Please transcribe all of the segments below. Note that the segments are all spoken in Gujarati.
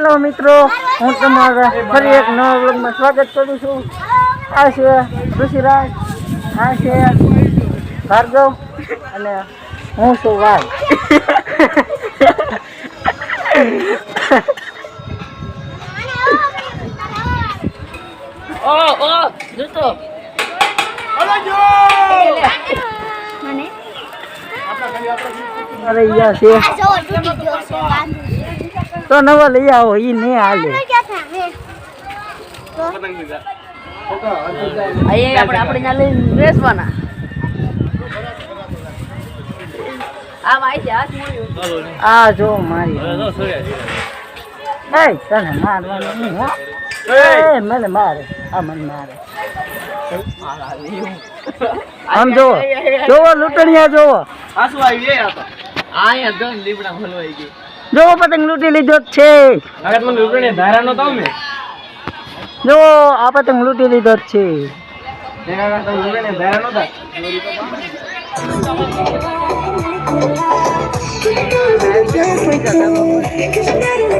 હેલો મિત્રો હું તમારા ફરી એક નવા બ્લોગમાં સ્વાગત કરું છું આ છે ઋષિરાજ આ છે ભાર્ગવ અને હું છું વાઘ ઓ ઓ જૂતો અરે યા છે તો નવા લઈ આવો ઈ નહીં હાલે. આપણે આપણે ત્યાં લઈને બેસવાના. આ જો મારી. એ તને મારવાનું હો. એ! મને મારે આ મને મારે. આમ જોવો જોવો લૂંટણિયા જોવો આસુ આવી ગયા આયા દન લીબડા ભલવાઈ ગઈ. જોવો પતંગ લૂંટી લીધો જ છે. જોવો આ પતંગ લૂંટી લીધો જ છે. તો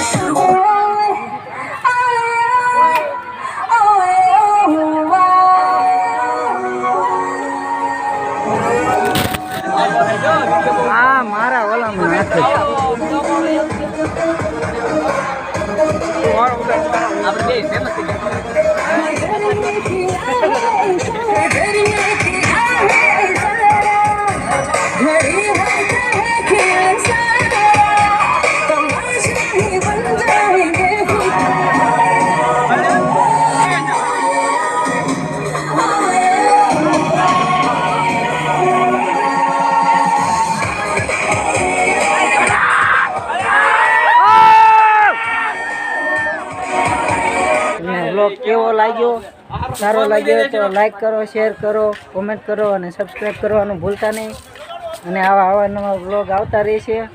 बस આ મારા ઓલામાં નાખે કેવો લાગ્યો? સારો લાગ્યો તો લાઈક કરો શેર કરો કોમેન્ટ કરો અને સબસ્ક્રાઈબ કરવાનું ભૂલતા નહીં. અને આવા આવા નવા બ્લોગ આવતા રહેશે.